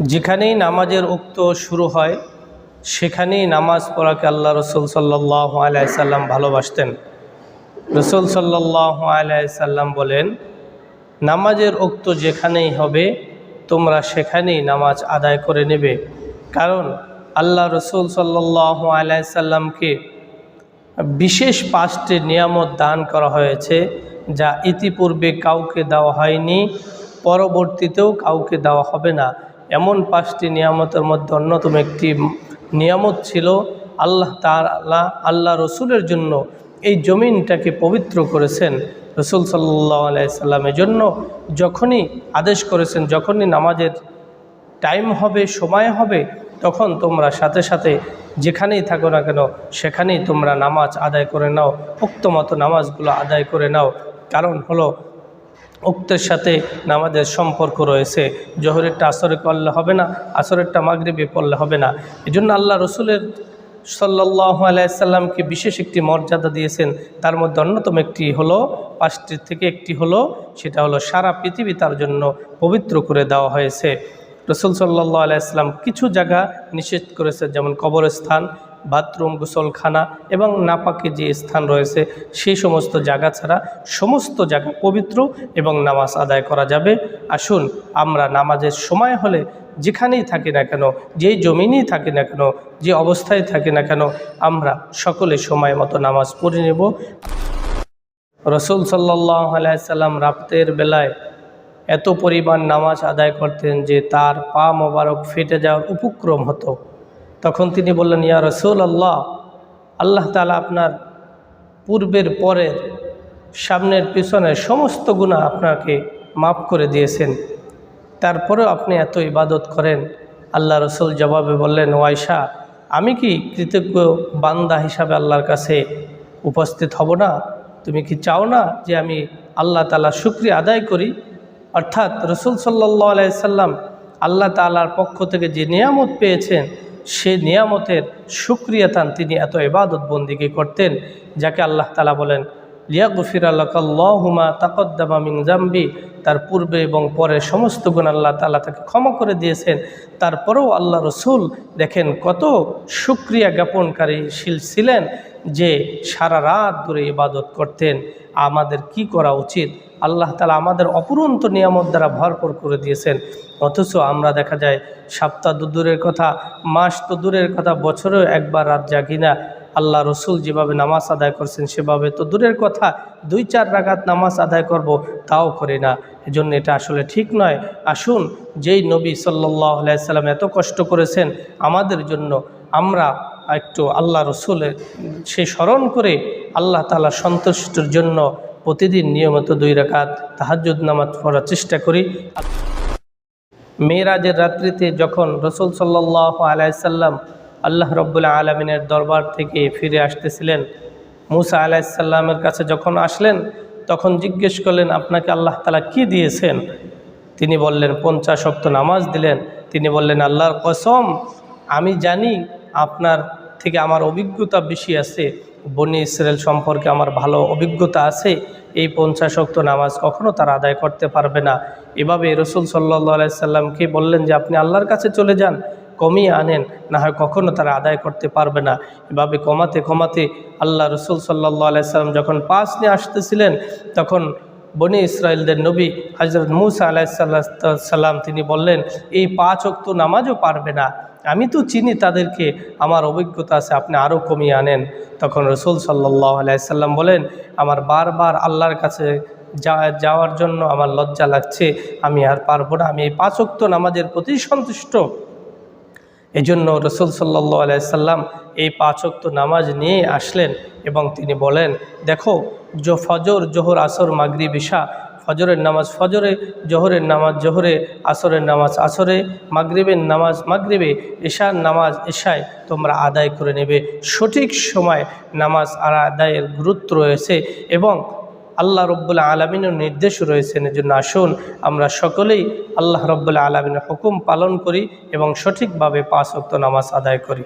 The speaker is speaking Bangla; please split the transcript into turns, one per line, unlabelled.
যেখানেই নামাজের উক্ত শুরু হয়, সেখানেই নামাজ পড়াকে আল্লাহ রসুল সাল্লাহ আলাইসাল্লাম ভালোবাসতেন। রসুল সাল্লাহ আলাইসাল্লাম বলেন, নামাজের উক্ত যেখানেই হবে, তোমরা সেখানেই নামাজ আদায় করে নেবে। কারণ আল্লাহ রসুল সাল্লাহ আলাইসাল্লামকে বিশেষ পাঁচটি নিয়ামত দান করা হয়েছে, যা ইতিপূর্বে কাউকে দেওয়া হয়নি, পরবর্তীতেও কাউকে দেওয়া হবে না। এমন পাঁচটি নিয়ামতের মধ্যে অন্যতম একটি নিয়ামত ছিল আল্লাহ তার আল্লাহ আল্লাহ রসুলের জন্য এই জমিনটাকে পবিত্র করেছেন রসুল সাল্লাহ আলাইসাল্লামের জন্য যখনই আদেশ করেছেন, যখনই নামাজের টাইম হবে, সময় হবে, তখন তোমরা সাথে সাথে যেখানেই থাকো না কেন, সেখানেই তোমরা নামাজ আদায় করে নাও, উক্ত মতো নামাজগুলো আদায় করে নাও। কারণ হলো উক্তের সাথে নামাজের সম্পর্ক রয়েছে। জহরেরটা আসরে করলে হবে না আসরেরটা মাগরিবে পড়লে হবে না। এই জন্য আল্লাহ রসুলের সাল্লাহ আলাইসাল্লামকে বিশেষ একটি মর্যাদা দিয়েছেন। তার মধ্যে অন্যতম একটি হলো পাঁচটির থেকে একটি হলো, সেটা হলো সারা পৃথিবী তার জন্য পবিত্র করে দেওয়া হয়েছে। রসুল সাল্লাহ আলাইসলাম কিছু জায়গা নিষেধ করেছে, যেমন কবরস্থান। বাথরুম, গোসলখানা এবং নাপাকে যে স্থান রয়েছে, সেই সমস্ত জায়গা ছাড়া সমস্ত জায়গা পবিত্র এবং নামাজ আদায় করা যাবে। আসুন, আমরা নামাজের সময় হলে যেখানেই থাকি না কেন, যেই জমিনেই থাকি না কেন, যে অবস্থায় থাকি না কেন, আমরা সকলে সময় মতো নামাজ পড়ে নেব। রসুল সাল্লাহ আলাইসাল্লাম রাপ্তের বেলায় এত পরিমাণ নামাজ আদায় করতেন যে তার পা মোবারক ফেটে যাওয়ার উপক্রম হতো। তখন তিনি বললেন, ইয়া রসুল আল্লাহ আল্লাহ তালা আপনার পূর্বের পরের সামনের পিছনের সমস্ত গুণা আপনাকে মাফ করে দিয়েছেন। তারপরেও আপনি এত ইবাদত করেন? আল্লাহ রসুল জবাবে বললেন ওয়াইশা আমি কি কৃতজ্ঞ বান্দা হিসাবে আল্লাহর কাছে উপস্থিত হব না? তুমি কি চাও না যে আমি আল্লাহ তালা শুক্রিয়া আদায় করি? অর্থাৎ রসুল সাল্লাহ আলাইসাল্লাম আল্লাহ তালার পক্ষ থেকে যে নিয়ামত পেয়েছেন সে নিয়ামতের সুক্রিয়াতান তিনি এত এবাদত বন্দিকে করতেন, যাকে আল্লাহ তালা বলেন লিয়া গুফির আল্লাহ কাল্লাহুমা তাকদ্দামা মিন জাম্বি তার পূর্বে এবং পরে সমস্ত গুণ আল্লাহ তালা তাকে ক্ষমা করে দিয়েছেন। তারপরেও আল্লাহ রসুল দেখেন কত সুক্রিয়া জ্ঞাপনকারী শিল ছিলেন যে সারা রাত ধরে ইবাদত করতেন। আমাদের কি করা উচিত? আল্লাহ তালা আমাদের অপুরন্ত নিয়ামত দ্বারা ভরপুর করে দিয়েছেন। অথচ আমরা দেখা যায় সপ্তাহ দূরের কথা, মাস তো দূরের কথা, বছরেও একবার রাত জাগি না। আল্লাহ রসুল যেভাবে নামাজ আদায় করছেন সেভাবে তো দূরের কথা, দুই চার রাগাত নামাজ আদায় করব তাও করি না। এজন্য এটা আসলে ঠিক নয়। আসুন, যেই নবী সাল্লাহ আলাইসাল্লাম এত কষ্ট করেছেন, আমাদের জন্য আমরা একটু আল্লাহ রসুলের সে স্মরণ করে আল্লাহ তালা সন্তুষ্টর জন্য প্রতিদিন নিয়মিত দুই রাকাত তাহাজুদ নামাজ পড়ার চেষ্টা করি। মেয়েরাজের রাত্রিতে যখন রসুল সাল্লাহ আলাইসাল্লাম আল্লাহ রব্বুল্লাহ আলমিনের দরবার থেকে ফিরে আসতেছিলেন। মুসা আলাইসাল্লামের কাছে যখন আসলেন, তখন জিজ্ঞেস করলেন, আপনাকে আল্লাহ তালা কি দিয়েছেন? তিনি বললেন, পঞ্চাশ অক্ত নামাজ দিলেন। তিনি বললেন, আল্লাহর কসম, আমি জানি আপনার থেকে আমার অভিজ্ঞতা বেশি আছে। বনি ইসরায়েল সম্পর্কে আমার ভালো অভিজ্ঞতা আছে। এই পঞ্চাশ অক্ত নামাজ কখনও তারা আদায় করতে পারবে না। এভাবে রসুল সাল্লা আলাইসাল্লামকে বললেন যে, আপনি আল্লাহর কাছে চলে যান। কমিয়ে আনেন, না হয় কখনও তারা আদায় করতে পারবে না। এভাবে কমাতে কমাতে আল্লাহ রসুল সাল্লাহ আলাইসাল্লাম যখন পাঁচ নিয়ে আসতেছিলেন, তখন বনি ইসরায়েলদের নবী হজরত মুসা আলাইসাল্লা সাল্লাম তিনি বললেন, এই পাঁচ অক্ত নামাজও পারবে না। আমি তো চিনি তাদেরকে, আমার অভিজ্ঞতা আছে, আপনি আরও কমিয়ে আনেন। তখন রসুল সাল্লাহ আলাইসাল্লাম বলেন, আমার বারবার আল্লাহর কাছে যাওয়ার জন্য আমার লজ্জা লাগছে, আমি আর পারব না। আমি এই পাঁচক্ত নামাজের প্রতি সন্তুষ্ট। এই জন্য রসুল সাল্লাহ আলাইসাল্লাম এই পাঁচক্ত নামাজ নিয়ে আসলেন এবং তিনি বলেন, দেখো জো ফজর, জোহর, আসর মাগরি বিশা ফজরের নামাজ ফজরে, জোহরের নামাজ জোহরে, আসরের নামাজ আসরে, মাগরিবের নামাজ মাগরিবে এশার নামাজ এশায় তোমরা আদায় করে নেবে। সঠিক সময় নামাজ আর আদায়ের গুরুত্ব রয়েছে এবং আল্লাহ রব্বুল আলমিনের নির্দেশ রয়েছেন এজন্য আসুন আমরা সকলেই আল্লাহ রব্বুল আলমিনের হুকুম পালন করি এবং সঠিকভাবে পাঁচ অক্ত নামাজ আদায় করি।